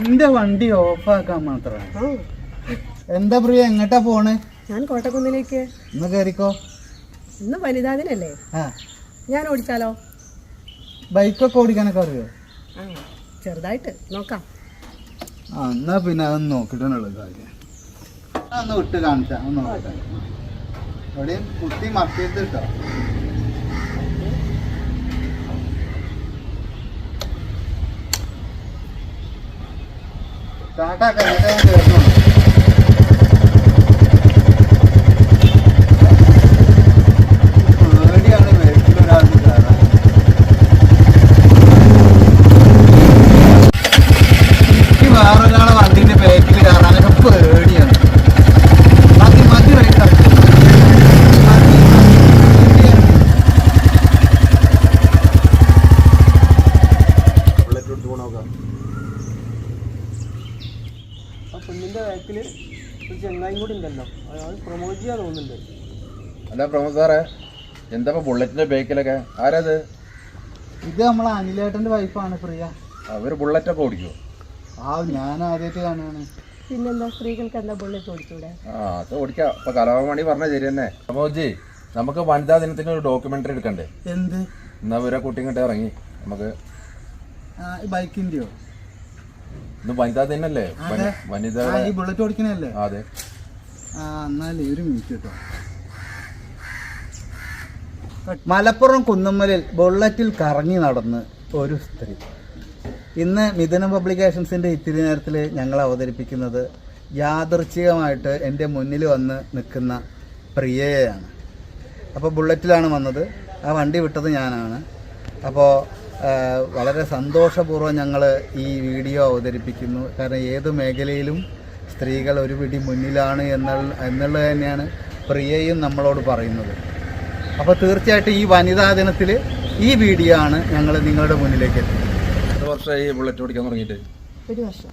നിന്റെ വണ്ടി ഓഫാക്കാൻ മാത്രമാണ് എന്താ പ്രിയ എങ്ങട്ടാ പോണ്? ഞാൻ കോട്ടക്കുന്നിലേക്ക്. ഇന്ന് കയറിക്കോ ഇന്ന് വനിതാദിനല്ലേ? ആ. ഞാൻ ഓടിച്ചാലോ? ബൈക്കൊക്കെ ഓടിക്കാനൊക്കെ അറിയോ? ആ ചെറുതായിട്ട്. നോക്കാം. ആ എന്നാ പിന്നെ അതൊന്ന് നോക്കിട്ടാണുള്ള കാര്യം. ഒന്ന് വിട്ട് കാണിച്ചാ ഒന്ന് നോക്കട്ടെ. എവിടെയും കുട്ടി മറക്കരുത് കേട്ടോ. 然大概能这样 ആ പെണ്ണിന്റെ ബാക്കിൽ ഒരു ചെങ്ങായും കൂടി ഉണ്ടല്ലോ. അയാൾ പ്രൊമോട്ട് ചെയ്യാൻ തോന്നുന്നുണ്ട്. അല്ല പ്രമോദ് സാറേ? എന്താ ബുള്ളറ്റിന്റെ ബേക്കിലൊക്കെ ആരാത്? ഇത് നമ്മളെ അനിലേട്ടന്റെ വൈഫാണ് പ്രിയ. അവർ ബുള്ളറ്റൊക്കെ ഓടിക്കോ ആ ഞാൻ ആദ്യമായിട്ട് കാണുകയാണ് പിന്നെന്താ? സ്ത്രീകൾക്ക് എന്താ ബുള്ളറ്റ് ഓടിച്ചൂടെ? ആ അത് ഓടിക്കാം. ഇപ്പൊ കലാഭമണി പറഞ്ഞ ശരി തന്നെ. പ്രമോദ്ജി നമുക്ക് വനിതാ ദിനത്തിന് ഒരു ഡോക്യുമെന്ററി എടുക്കണ്ടേ? എന്ത്? എന്നാ ഇവരെ കുട്ടിങ്ങോട്ട് ഇറങ്ങി. നമുക്ക് ബൈക്കിന്റെയോ ഇന്ന് വനിതാ അതെ. വനിത ബുള്ളറ്റ് ഓടിക്കണല്ലേ അതെ. ആ എന്നാലേ ഒരു മിനിറ്റ് കേട്ടോ മലപ്പുറം കുന്നമ്മലിൽ ബുള്ളറ്റിൽ കറങ്ങി നടന്ന് ഒരു സ്ത്രീ. ഇന്ന് മിഥുനം പബ്ലിക്കേഷൻസിന്റെ ഇത്തിരി നേരത്തിൽ ഞങ്ങൾ അവതരിപ്പിക്കുന്നത് യാദർച്ഛികമായിട്ട് എന്റെ മുന്നിൽ വന്ന് നിൽക്കുന്ന പ്രിയയാണ് അപ്പോൾ ബുള്ളറ്റിലാണ് വന്നത്. ആ വണ്ടി വിട്ടത് ഞാനാണ്. അപ്പോൾ വളരെ സന്തോഷപൂർവം ഞങ്ങൾ ഈ വീഡിയോ അവതരിപ്പിക്കുന്നു. കാരണം ഏത് മേഖലയിലും സ്ത്രീകൾ ഒരു പിടി മുന്നിലാണ് എന്നുള്ള എന്നുള്ളത് തന്നെയാണ് പ്രിയയും നമ്മളോട് പറയുന്നത്. അപ്പോൾ തീർച്ചയായിട്ടും ഈ വനിതാ ദിനത്തിൽ ഈ വീഡിയോ ആണ് ഞങ്ങൾ നിങ്ങളുടെ മുന്നിലേക്ക് എത്തുന്നത് എത്ര വർഷമായി ബുള്ളറ്റ് ഓടിക്കാൻ തുടങ്ങിയിട്ട്? ഒരു വർഷം.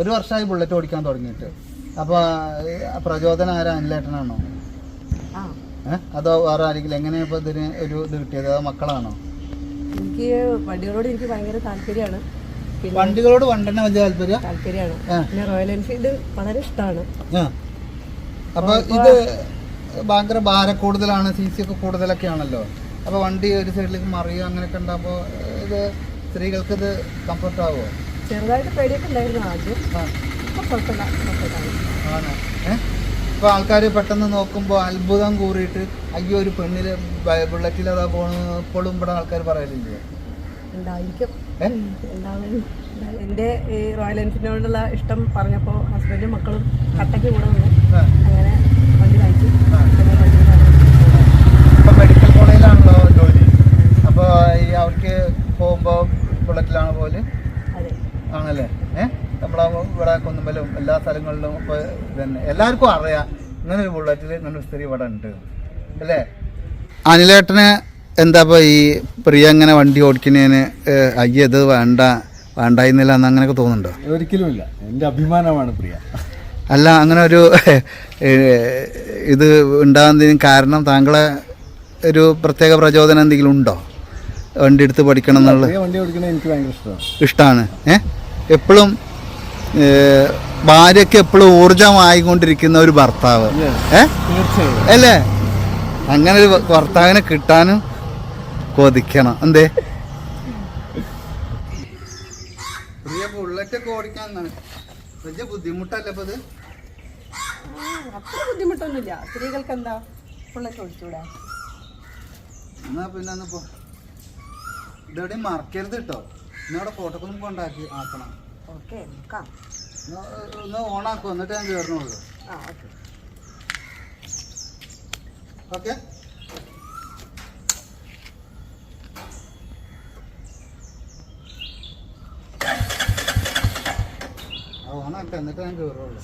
ഒരു വർഷമായി ബുള്ളറ്റ് ഓടിക്കാൻ തുടങ്ങിയിട്ട്. അപ്പോൾ പ്രചോദനം ആരാ? അനിലേട്ടനാണോ? ഏഹ് അതോ വേറെ ആരെങ്കിലും? എങ്ങനെയാണ് ഇപ്പോൾ ഇതിന് ഒരു ഇത് കിട്ടിയത്? അതോ മക്കളാണോ? എനിക്ക് വണ്ടികളോട് എനിക്ക് ഭയങ്കര താല്പര്യമാണ്. വണ്ടികളോട് വണ്ടന്നെ വലിയ താല്പര്യം? താല്പര്യമാണ്. പിന്നെ റോയൽ എൻഫീൽഡ് വളരെ ഇഷ്ടമാണ് അപ്പൊ ഇത് ഭയങ്കര ഭാര കൂടുതലാണ് സി സി ഒക്കെ കൂടുതലൊക്കെ ആണല്ലോ അപ്പൊ വണ്ടി ഒരു സൈഡിലേക്ക് മറിയുക അങ്ങനെയൊക്കെ ഉണ്ടാകുമ്പോ ഇത് സ്ത്രീകൾക്ക് ഇത് കംഫർട്ട് ആവുമോ ചെറുതായിട്ട് പേടിയൊക്കെ ഉണ്ടായിരുന്നു ആദ്യം. ആണ്. ഏഹ് ഇപ്പോൾ ആൾക്കാർ പെട്ടെന്ന് നോക്കുമ്പോൾ അത്ഭുതം കൂറിയിട്ട് അയ്യോ ഒരു പെണ്ണിൽ ബുള്ളറ്റിൽ അതാ ഇപ്പോഴും ഇവിടെ ആൾക്കാർ പറയലില്ലേ ഉണ്ടായിരിക്കും? എന്റെ ഈ റോയൽ എൻഫീൽഡിനോടുള്ള ഇഷ്ടം പറഞ്ഞപ്പോൾ ഹസ്ബൻഡും മക്കളും കട്ടയ്ക്ക് കൂടെ വന്നു. അങ്ങനെ വണ്ടി വായിച്ചു ഇപ്പം മെഡിക്കൽ കോളേജിലാണല്ലോ ജോലി? അപ്പോൾ ഈ അവർക്ക് പോകുമ്പോൾ ബുള്ളറ്റിലാണ് പോലെ ആണല്ലേ? ഏഹ് നമ്മളെ ഇവിടെ കുന്നുമ്പലും എല്ലാ സ്ഥലങ്ങളിലും ഇപ്പോൾ തന്നെ എല്ലാവർക്കും അറിയാം. ഇങ്ങനെ ഒരു ബുള്ളറ്റിൽ ഇങ്ങനെ സ്ത്രീ ഇവിടെ ഉണ്ട്. അല്ലേ? അനിലേട്ടന് എന്താ ഇപ്പോൾ ഈ പ്രിയ അങ്ങനെ വണ്ടി ഓടിക്കുന്നതിന് അയ്യ ഇത് വേണ്ട വേണ്ടായിരുന്നില്ല എന്ന് അങ്ങനെയൊക്കെ തോന്നുന്നുണ്ടോ ഒരിക്കലുമില്ല എന്റെ അഭിമാനമാണ് പ്രിയ. അല്ല അങ്ങനെ ഒരു ഇത് ഉണ്ടാകുന്നതിന് കാരണം താങ്കളെ ഒരു പ്രത്യേക പ്രചോദനം എന്തെങ്കിലും ഉണ്ടോ? വണ്ടി എടുത്ത് പഠിക്കണം എന്നുള്ളത് വണ്ടി ഓടിക്കണത് എനിക്ക് ഭയങ്കര ഇഷ്ടമാണ്. ഇഷ്ടമാണ് ഏഹ് എപ്പോഴും ഭാര്യയ്ക്ക് എപ്പോഴും ഊർജമായിക്കൊണ്ടിരിക്കുന്ന ഒരു ഭർത്താവ്. ഏ? അല്ലേ? അങ്ങനെ ഒരു ഭർത്താവിനെ കിട്ടാനും കൊതിക്കണം. എന്തേ? ഓടിക്കാൻ വലിയ ബുദ്ധിമുട്ടല്ലേ അപ്പൊ ഇത് അത്ര ബുദ്ധിമുട്ടൊന്നുമില്ല. സ്ത്രീകൾക്ക് എന്താ ബുള്ളറ്റ് ഓടിച്ചൂടാ എന്നാ പിന്നെ ഒന്ന് പോ. ഇതെവിടെയും മറക്കരുത് കേട്ടോ ഇന്നവിടെ ഫോട്ടോക്കൊന്നും കൊണ്ടാക്കി ആക്കണം. ഓക്കെ നോക്കാം ഒന്ന് ഓണാക്കും എന്നിട്ട് ഞാൻ കയറണുള്ളൂ ആ ഓക്കെ. ഓക്കെ? ഓണാക്കട്ടെ എന്നിട്ട് ഞാൻ കയറുള്ളൂ.